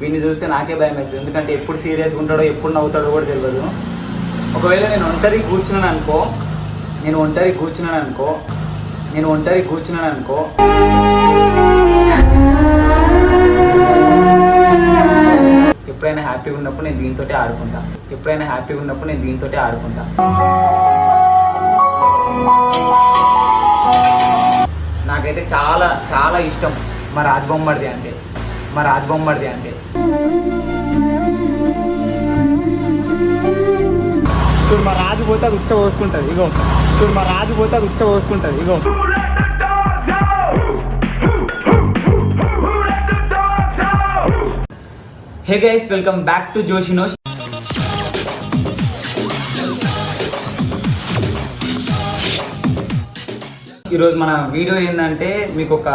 వీడిని చూస్తే నాకే భయం అవుతుంది. ఎందుకంటే ఎప్పుడు సీరియస్గా ఉంటాడో ఎప్పుడు నవ్వుతాడో కూడా తెలియదు. ఒకవేళ నేను ఒంటరి కూర్చున్నాను అనుకో నేను ఒంటరి కూర్చున్నాను అనుకో నేను ఒంటరి కూర్చున్నాను అనుకో. ఎప్పుడైనా హ్యాపీగా ఉన్నప్పుడు నేను దీంతో ఆడుకుంటా. ఎప్పుడైనా హ్యాపీగా ఉన్నప్పుడు నేను దీంతో ఆడుకుంటా. నాకైతే చాలా చాలా ఇష్టం మా రాజబొమ్మడిది అంటే. మా రాజబొమ్మడిది అంటే ఇప్పుడు మా రాజు పోతే అది ఉచ్చ పోసుకుంటుంది ఇగో. ఇప్పుడు మా రాజు పోతే అది ఉచ్చ పోసుకుంటుంది ఇగో. Hey guys welcome back to జోషినోష్ ఈరోజు మన వీడియో ఏంటంటే మీకు ఒక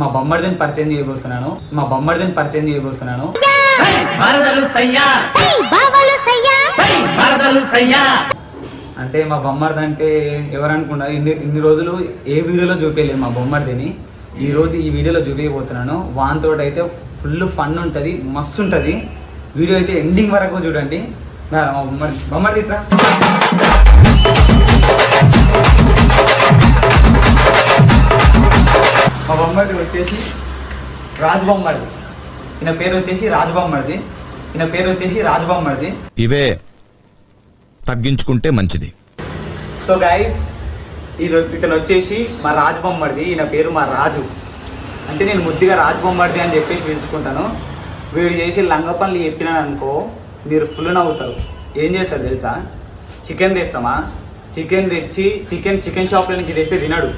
మా బొమ్మడిదని పరిచయం చేయబోతున్నాను. మా బొమ్మడిదని పరిచయం చేయబోతున్నాను. అంటే మా బొమ్మడిది అంటే ఎవరు అనుకున్నారు ఇన్ని ఇన్ని రోజులు ఏ వీడియోలో చూపించలేదు మా బొమ్మడిదిని. ఈ రోజు ఈ వీడియోలో చూపించబోతున్నాను వాంతో అయితే ఫుల్ ఫన్ ఉంటుంది మస్తు ఉంటుంది. వీడియో అయితే ఎండింగ్ వరకు చూడండి. నా మా బొమ్మడి బొమ్మడిది ఇట్రా. మా బొమ్మడి వచ్చేసి రాజబొమ్మడిది ఈయన పేరు వచ్చేసి రాజబొమ్మడిది ఈయన పేరు వచ్చేసి రాజబొమ్మడిది ఇవే తగ్గించుకుంటే మంచిది. సో గైస్ ఈరోజు ఇతను వచ్చేసి మా రాజు బొమ్మడిది ఈయన పేరు మా రాజు. అంటే నేను ముద్దుగా రాజు బొమ్మడిది అని చెప్పేసి పిలుచుకుంటాను. వీడు చేసి లంగ పనులు చెప్పినాను అనుకో మీరు ఫుల్ నవ్వుతారు. ఏం చేస్తారు తెలుసా? చికెన్ తెస్తామా? చికెన్ తెచ్చి చికెన్ చికెన్ షాప్లో నుంచి తెస్తే తినడు.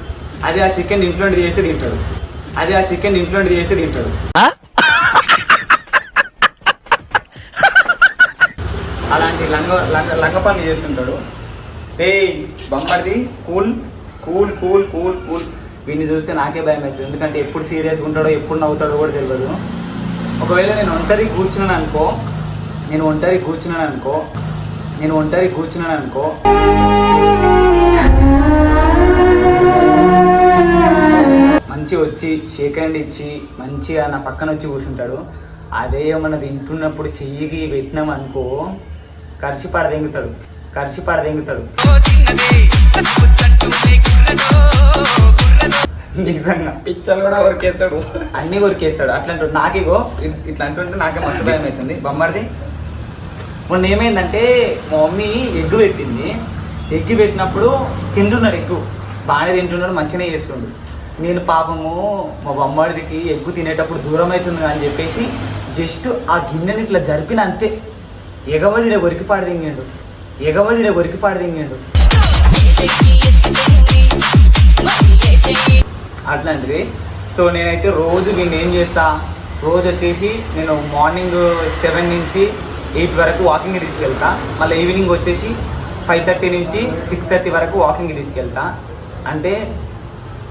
అదే ఆ చికెన్ ఇంట్లో నుండి చేసి తింటాడు. అదే ఆ చికెన్ ఇంట్లో నుండి చేసి తింటాడు. అలాంటి లంగ లంగ లంగ పనులు చేస్తుంటాడు. ఏయ్ బొమ్మడిది cool cool cool cool cool. వీడిని చూస్తే నాకే భయం అవుతుంది. ఎందుకంటే ఎప్పుడు సీరియస్గా ఉంటాడో ఎప్పుడు నవ్వుతాడో కూడా తెలియదు. ఒకవేళ నేను ఒంటరి కూర్చున్నాను అనుకో నేను ఒంటరి కూర్చున్నాను అనుకో నేను ఒంటరి కూర్చున్నాను అనుకో. మంచి వచ్చి షేక్ హ్యాండ్ ఇచ్చి మంచిగా నా పక్కన వచ్చి కూర్చుంటాడు. అదే ఏమన్నా తింటున్నప్పుడు చెయ్యికి పెట్టినాం అనుకో కరిసి పడదెంగుతాడు. కరిసి పడదెంగుతాడు. నిజంగా. పిచ్చర్ కూడా వర్కేస్తాడు అన్ని కొరికేస్తాడు. అట్లాంటి నాకేగో ఇట్లా అంటుంటే నాకే మస్తు భయం అవుతుంది బొమ్మడిది మొన్న ఏమైందంటే మా మమ్మీ ఎగ్గు పెట్టింది. ఎగ్గు పెట్టినప్పుడు తింటున్నాడు ఎగ్గు. బాగానే తింటున్నాడు మంచిగానే చేస్తుండు. నేను పాపము మా బొమ్మడిదికి ఎగ్గు తినేటప్పుడు దూరం అవుతుంది అని చెప్పేసి జస్ట్ ఆ గిన్నెని ఇట్లా జరిపిన అంతే. ఎగవడిడే ఒరికి పాడు దింగిండు ఎగబడి ఒరికి పాడు దింగిండు అట్లాంటిది. సో నేనైతే రోజు నేను ఏం చేస్తా? రోజు వచ్చేసి నేను మార్నింగ్ సెవెన్ నుంచి ఎయిట్ వరకు వాకింగ్ తీసుకెళ్తా. మళ్ళీ ఈవినింగ్ వచ్చేసి ఫైవ్ థర్టీ నుంచి సిక్స్ థర్టీ వరకు వాకింగ్ తీసుకెళ్తా. అంటే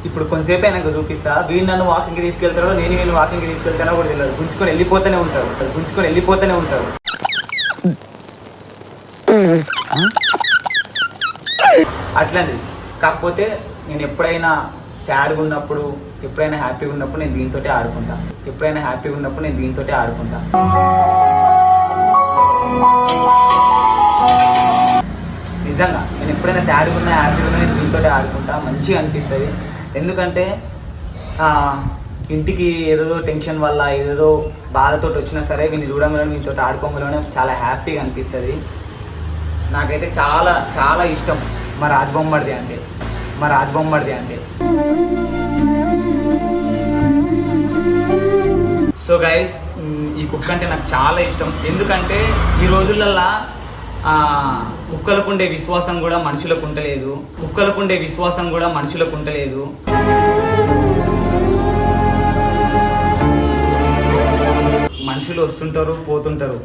ఇప్పుడు కొంతసేపు అయినాక చూపిస్తా. వీడు నన్ను వాకింగ్కి తీసుకెళ్తారో నేను వీళ్ళు వాకింగ్కి తీసుకెళ్తానో కూడా తెలియదు. గుంజుకొని వెళ్ళిపోతూనే ఉంటాడు. గుంజుకొని వెళ్ళిపోతూనే ఉంటాడు. అట్లాంటిది. కాకపోతే నేను ఎప్పుడైనా సాడ్గా ఉన్నప్పుడు ఎప్పుడైనా హ్యాపీగా ఉన్నప్పుడు నేను దీంతో ఆడుకుంటా. ఎప్పుడైనా హ్యాపీగా ఉన్నప్పుడు నేను దీంతో ఆడుకుంటా. నిజంగా నేను ఎప్పుడైనా సాడ్గా ఉన్నా హ్యాపీగా ఉన్నా నేను దీంతో ఆడుకుంటా. మంచిగా అనిపిస్తుంది. ఎందుకంటే ఇంటికి ఏదో టెన్షన్ వల్ల ఏదో బాధతో వచ్చినా సరే వీళ్ళు చూడంగానే వీళ్ళతో ఆడుకోగానే చాలా హ్యాపీగా అనిపిస్తుంది. నాకైతే చాలా చాలా ఇష్టం మా రాజబొమ్మడిది అంటే. మా రాజబొమ్మడిది అంటే. సో గైస్ ఈ కుక్క అంటే నాకు చాలా ఇష్టం. ఎందుకంటే ఈ రోజులల్లా కుక్కలకు ఉండే విశ్వాసం కూడా మనుషులకు ఉండలేదు. కుక్కలకు ఉండే విశ్వాసం కూడా మనుషులకు ఉండలేదు. మనుషులు వస్తుంటారు పోతుంటారు.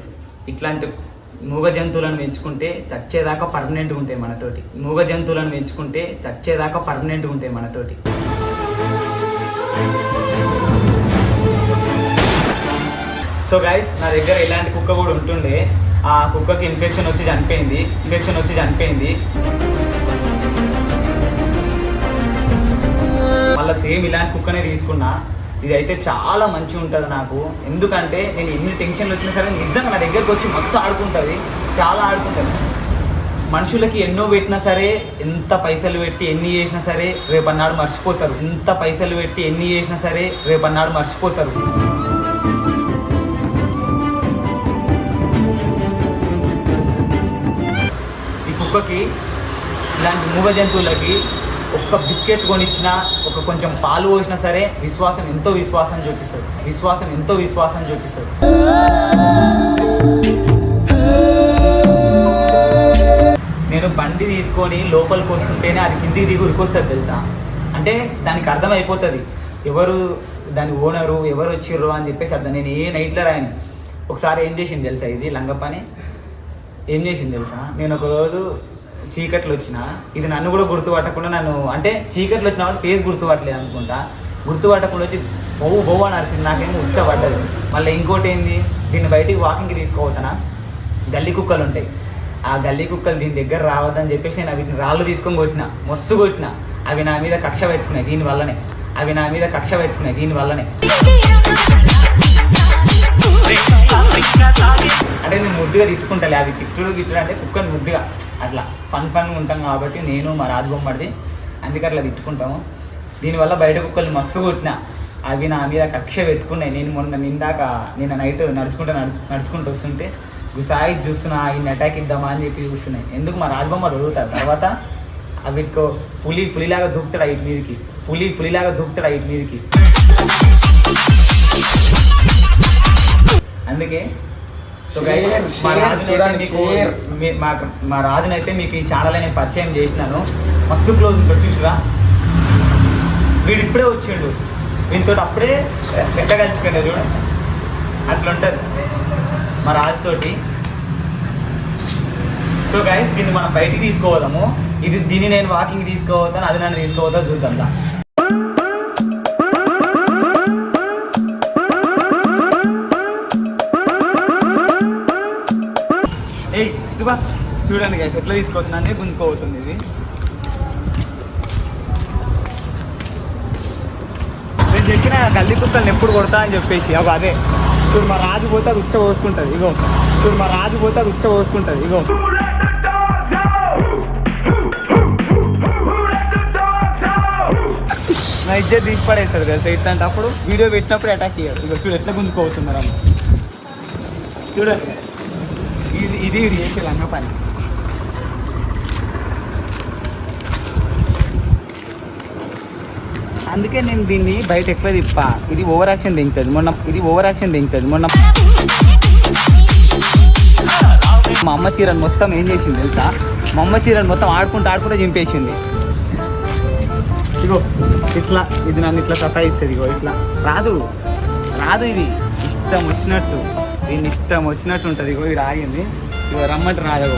ఇట్లాంటి మూగ జంతువులను పెంచుకుంటే చచ్చేదాకా పర్మనెంట్గా ఉంటాయి మనతోటి. మూగ జంతువులను పెంచుకుంటే చచ్చేదాకా పర్మనెంట్గా ఉంటాయి మనతోటి. సో గైస్ నా దగ్గర ఇలాంటి కుక్క కూడా ఉంటుండే. ఆ కుక్కకి ఇన్ఫెక్షన్ వచ్చి చనిపోయింది ఇన్ఫెక్షన్ వచ్చి చనిపోయింది. మళ్ళీ సేమ్ ఇలాంటి కుక్కనే తీసుకున్నా. ఇది అయితే చాలా మంచిగా ఉంటుంది నాకు. ఎందుకంటే నేను ఎన్ని టెన్షన్లు వచ్చినా సరే నిజంగా నా దగ్గరకు వచ్చి మస్తు ఆడుకుంటుంది. చాలా ఆడుకుంటుంది. మనుషులకి ఎన్నో పెట్టినా సరే ఎంత పైసలు పెట్టి ఎన్ని చేసినా సరే రేపన్నాడు మర్చిపోతారు. ఎంత పైసలు పెట్టి ఎన్ని చేసినా సరే రేపన్నాడు మర్చిపోతారు. కుక్కకి ఇలాంటి మూగ జంతువులకి ఒక్క బిస్కెట్ కొనిచ్చినా ఒక కొంచెం పాలు పోసినా సరే విశ్వాసం ఎంతో విశ్వాసం చూపిస్తుంది. విశ్వాసం ఎంతో విశ్వాసం చూపిస్తుంది. నేను బండి తీసుకొని లోపలికి వస్తుంటేనే అది కిందికి దిగి ఉరికొస్తుంది తెలుసా? అంటే దానికి అర్థమైపోతుంది. ఎవరు దాని ఓనరు ఎవరు వచ్చిర్రు అని చెప్పేసి అర్థం. నేను ఏ నైట్లో రాయను. ఒకసారి ఏం చేసింది తెలుసా ఇది లంగపని? ఏం చేసింది తెలుసా? నేను ఒకరోజు చీకట్లు వచ్చిన ఇది నన్ను కూడా గుర్తుపట్టకుండా నన్ను అంటే చీకట్లు వచ్చిన వాళ్ళు ఫేస్ గుర్తుపట్టలేదు అనుకుంటా. గుర్తుపట్టకుండా వచ్చి బొవ్వు బొవ్వు అని అరిసింది నాకేమో ఉచ్చబడ్డదు. మళ్ళీ ఇంకోటి ఏంది? దీన్ని బయటికి వాకింగ్కి తీసుకోవతానా గల్లీ కుక్కలు ఉంటాయి. ఆ గల్లీ కుక్కలు దీని దగ్గర రావద్దని చెప్పేసి నేను వీటిని రాళ్ళు తీసుకొని కొట్టిన మస్తు కొట్టిన. అవి నా మీద కక్ష పెట్టుకున్నాయి దీని వల్లనే. అవి నా మీద కక్ష పెట్టుకున్నాయి దీని వల్లనే. అంటే నేను ముద్దుగా తిట్టుకుంటాలే అవి తిట్టుడు తిట్టుడు అంటే కుక్కని ముద్దుగా. అట్లా ఫన్ ఫన్ ఉంటాం కాబట్టి నేను మా రాజబొమ్మడిది అందుకే అట్లా తిట్టుకుంటాము. దీనివల్ల బయట కుక్కల్ని మస్తు కొట్టిన. అవి నా మీద కక్ష పెట్టుకున్నాయి. నేను మొన్న నిందాక నిన్న నైట్ నడుచుకుంటూ నడుచు నడుచుకుంటూ వస్తుంటే గుసాయి చూస్తున్నా ఆయన అటాక్ ఇద్దామా అని చెప్పి చూస్తున్నాయి. ఎందుకు మా రాజబొమ్మ అడుగుతారు? తర్వాత అవిటికో పులి పులిలాగా దూకుతాడు ఇటు మీదకి. పులి పులిలాగా దూకుతాడు ఇటు మీదకి. అందుకే సో మా రాజునైతే మీకు. మీ- మాకు మా రాజునైతే మీకు ఈ ఛానల్ నేను పరిచయం చేసినాను. మస్తు క్లోజ్ ఉంటాడు చూసిరా? వీడు ఇప్పుడే వచ్చిండు. వీనితో అప్పుడే ఎట్ట కలిసిపోయినా చూడ. అట్లా ఉంటుంది. మా రాజుతోటి. సో గైస్ దీన్ని మనం బయటికి తీసుకోవదాము ఇది దీన్ని నేను వాకింగ్ తీసుకోవద్దాను అది నన్ను తీసుకోవద్దా చూద్దాం ఇదిగో చూడండి గైస్ ఎట్లా తీసుకొచ్చిన గుంజుకోవుతుంది ఇది. నేను చెప్పిన గల్లీ కుక్కల్ని ఎప్పుడు కొడతా అని చెప్పేసి అవి అదే. చూడు మా రాజు పోతే అది ఉచ్చ పోసుకుంటుంది ఇగో. చూడు మా రాజు పోతే అది ఉచ్చ పోసుకుంటుంది ఇగో. నా ఇజ్జత్ తీసి పడేస్తారు కదా ఇట్లాంటి అప్పుడు వీడియో పెట్టినప్పుడు అటాక్ చేయరు ఇగో చూడు ఎట్లా గుంజుకోవుతున్నారు అమ్మ చూడండి. ఇది ఇది ఇది చేసే లంగ పని. అందుకే నేను దీన్ని బయట ఎక్కువ తిప్పా. ఇది ఓవర్ యాక్షన్ దింగుతుంది. మొన్న ఇది ఓవర్ యాక్షన్ దింగుతుంది. మొన్న మా అమ్మ చీరను మొత్తం ఏం చేసింది తెలుసా? మా అమ్మ చీరను మొత్తం ఆడుకుంటూ ఆడుకుంటూ చింపేసింది. ఇగో ఇట్లా ఇది నన్ను ఇట్లా సతాయిస్తుంది ఇగో ఇట్లా. రాదు. రాదు ఇది. ఇష్టం వచ్చినట్టు. దీన్ని ఇష్టం వచ్చినట్టు ఉంటుంది. ఇగో ఇది ఆగింది ఇగో రమ్మంటే రాదగో